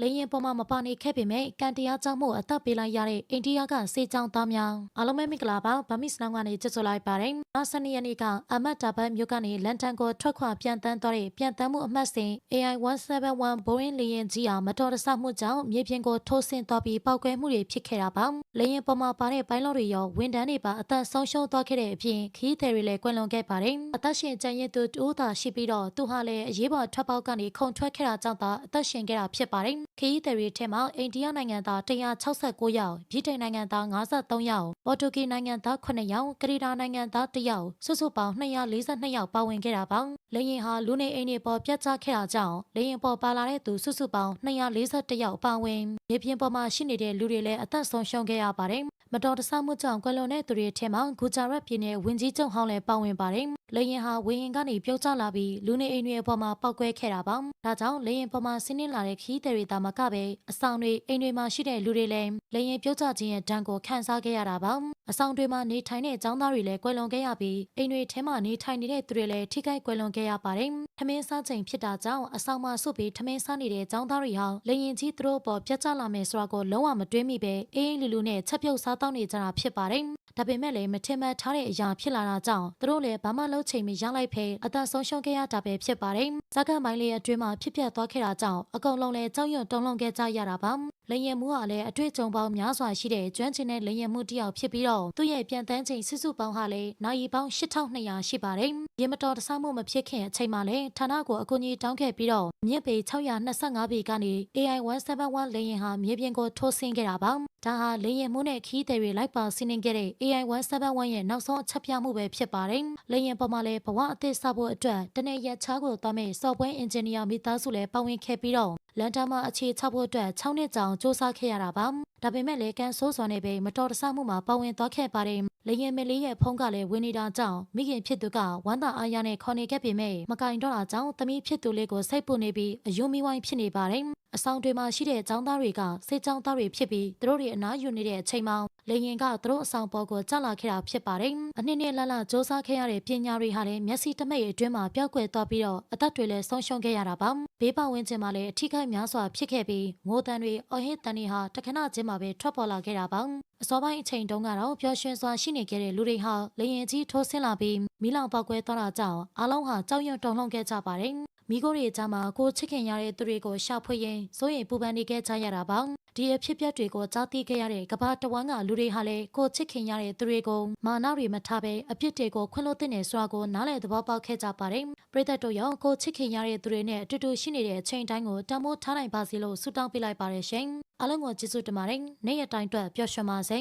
လေရင်ပေါ်မှာမပါနေခဲ့ပေမဲ့ကန်တရားကြောင့်မို့အသက်ပေးလိုက်ရတဲ့အိန္ဒိယကစေချောင်းသားများအားလုံးပဲမင်္ဂလာပါဗမစ်စနောင်းကနေကြိုဆိုလိုက်ပါတယ်။နောက်ဆက်နေ့ရက်နေ့ကအမတ်တာဘတ်မြို့ကနေလန်တန်ကိုထွက်ခွာပြန်တန်းသွားတဲ့ပြန်တန်းမှုအမှတ်စဉ် AI171 Boeing လေယာဉ်ကြီးဟာမတော်တဆမှုကြောင့်မြေပြင်ကိုထိုးဆင်းသွားပြီးပောက်ကွဲမှုတွေဖြစ်ခဲ့တာပါ။လေယာဉ်ပေါ်မှာပါတဲ့ပိုင်းလော့တွေရောဝန်တန်းတွေပါအသက်ဆုံးရှုံးသွားခဲ့တဲ့အပြင်ခီးသည်တွေလည်းကွယ်လွန်ခဲ့ပါတယ်။အသက်ရှင်ကျန်ရစ်သူတူသာရှိပြီးတော့သူဟာလည်းအရေးပေါ်ထွက်ပေါက်ကနေခုန်ထွက်ခဲ့တာကြောင့်သာအသက်ရှင်ခဲ့တာဖြစ်ပါတယ်။ ခီးသည်တွေထဲမှာအိန္ဒိယနိုင်ငံသား169ယောက်ဗြိတိန်နိုင်ငံသား53ယောက်ပေါ်တူဂီနိုင်ငံသား9ယောက်ကနေဒါနိုင်ငံသား1ယောက်စုစုပေါင်း242ယောက်ပါဝင်ခဲ့တာပါ။လေရင်ဟာလူနေအိမ်တွေပေါ်ပြတ်ကျခဲ့တာကြောင့်လေရင်ပေါ်ပါလာတဲ့သူစုစုပေါင်း241ယောက်ပါဝင်မြေပြင်ပေါ်မှာရှိနေတဲ့လူတွေလည်းအသက်ဆုံးရှုံးခဲ့ရပါတယ်။မတော်တဆမှုကြောင့်ကွယ်လွန်တဲ့သူတွေထဲမှာဂူဂျာရတ်ပြည်နယ်ဝင်ကြီးချုပ်ဟောင်းလည်းပါဝင်ပါတယ်။ လေရင်ဟာဝေဟင်ကနေပြုတ်ကျလာပြီးလူနေအိမ်တွေအပေါ်မှာပောက်ကွဲခဲ့တာပါ။ဒါကြောင့်လေရင်ပေါ်မှာဆင်းနှင်းလာတဲ့ခီးသည်တွေသာမကပဲအဆောင်တွေအိမ်တွေမှာရှိတဲ့လူတွေလည်းလေရင်ပြုတ်ကျခြင်းရဲ့ဒဏ်ကိုခံစားခဲ့ရတာပါ။အဆောင်တွေမှာနေထိုင်တဲ့ចောင်းသားတွေလည်းကွယ်လွန်ခဲ့ရပြီးအိမ်တွေထဲမှာနေထိုင်နေတဲ့သူတွေလည်းထိခိုက်ကွယ်လွန်ခဲ့ရပါတယ်။ထမင်းစားချိန်ဖြစ်တာကြောင့်အဆောင်မှာဆုပ်ပြီးထမင်းစားနေတဲ့ចောင်းသားတွေဟာလေရင်ကြီးသူတို့ပေါ်ပြတ်ကျလာမယ်ဆိုတာကိုလုံးဝမတွေးမိပဲအေးအေးလူလူနဲ့ချက်ပြုတ်စားတောက်နေကြတာဖြစ်ပါတယ်။ ဒါပေမဲ့လည်းမထင်မှတ်ထားတဲ့အရာဖြစ်လာတာကြောင့်သူတို့လည်းဘာမှလုပ်ချိန်မရလိုက်ဖဲအသက်ဆုံးရှုံးခဲ့ရတာပဲဖြစ်ပါတယ်။ဇာကန်ပိုင်းလေးအတွင်းမှာဖြစ်ပျက်သွားခဲ့တာကြောင့်အကုန်လုံးလည်းကြောက်ရွံ့တုန်လှုပ်ခဲ့ကြရတာပါ။ လင်ရင်မှုကလည်းအတွေ့အကြုံပေါင်းများစွာရှိတဲ့ကျွမ်းကျင်တဲ့လင်ရင်မှုတစ်ယောက်ဖြစ်ပြီးတော့သူ့ရဲ့ပြန်တန်းချိန်စုစုပေါင်းဟာလည်းနိုင်ရီပေါင်း8200ရှိပါတယ်။ရေမတော်တဆမှုမဖြစ်ခင်အချိန်မှာလည်းဌာနကိုအကူအညီတောင်းခဲ့ပြီးတော့မြစ်ပေ625ပေကနေ AI171 လင်ရင်ဟာမြေပြင်ကိုထိုးဆင်းခဲ့တာပါ။ဒါဟာလင်ရင်မှုနဲ့ခီးသည်တွေလိုက်ပါဆင်းနေခဲ့တဲ့ AI171 ရဲ့နောက်ဆုံးအချက်ပြမှုပဲဖြစ်ပါတယ်။လင်ရင်ပေါ်မှာလည်းဘဝအသစ်စဖို့အတွက်တနေ့ရက်ချားကိုသွားမဲ့ software engineer မိသားစုလည်းပါဝင်ခဲ့ပြီးတော့ လန်တာမှာအခြေချဖို့အတွက်6နှစ်ကြာစူးစမ်းခဲ့ရတာပါ။ ဒါပေမဲ့လည်းကန်ဆိုးစွာနဲ့ပဲမတော်တဆမှုမှာပါဝင်သွားခဲ့ပါတယ်။လေရင်မလေးရဲ့ဖုန်းကလည်းဝင်နေတာကြောင့်မိခင်ဖြစ်သူကဝမ်းသာအားရနဲ့ခေါ်နေခဲ့ပေမဲ့မကင်တော့တာကြောင့်သမီးဖြစ်သူလေးကိုစိတ်ပူနေပြီးအယုံမီဝိုင်းဖြစ်နေပါတယ်။အဆောင်တွေမှာရှိတဲ့ចောင်းသားတွေကစေချောင်းသားတွေဖြစ်ပြီးသူတို့တွေအနားယူနေတဲ့အချိန်မှာလေရင်ကသူတို့အဆောင်ပေါ်ကိုကျလာခဲ့တာဖြစ်ပါတယ်။အနှစ်နှစ်လလစ조사ခဲ့ရတဲ့ပညာတွေဟာလည်းမျက်စိတမိတ်အတွင်းမှာပျောက်ကွယ်သွားပြီးတော့အသက်တွေလည်းဆုံးရှုံးခဲ့ရတာပါ။ဘေးပဝန်းကျင်မှာလည်းအထီးခိုက်များစွာဖြစ်ခဲ့ပြီးငိုတန်တွေအော်ဟစ်တန်တွေဟာတခဏချင်း မှာပဲထွက်ပေါ်လာခဲ့တာပါ။အစောပိုင်းအချိန်တုန်းကတော့ပျော်ရွှင်စွာရှိနေခဲ့တဲ့လူတွေဟာလေရင်ကြီးထိုးဆင်းလာပြီးမီးလောင်ပေါက်ကွဲသွားတာကြောင့်အားလုံးဟာကြောက်ရွံ့တုန်လှုပ်ခဲ့ကြပါတယ်။မိခိုးတွေအကြားမှာကိုချစ်ခင်ရတဲ့သူတွေကိုရှာဖွေရင်းစိုးရိမ်ပူပန်နေခဲ့ကြရတာပါဒီအဖြစ်အပျက်တွေကိုကြားသိခဲ့ရတဲ့ကမ္ဘာတဝန်းကလူတွေဟာလည်းကိုချစ်ခင်ရတဲ့သူတွေကိုမာနတွေမထားဘဲအပြစ်တွေကိုခွင့်လွှတ်တဲ့နေဆိုတာကိုနားလည်သဘောပေါက်ခဲ့ကြပါတယ်ပရိသတ်တို့ရောကိုချစ်ခင်ရတဲ့သူတွေနဲ့အတူတူရှိနေတဲ့အချိန်တိုင်းကိုတမိုးထားနိုင်ပါစေလို့ဆုတောင်းပေးလိုက်ပါတယ်ရှင် အားလုံးကိုကျေးဇူးတင်ပါတယ်နေ့ရက်တိုင်းအတွက်ပျော်ရွှင်ပါစေ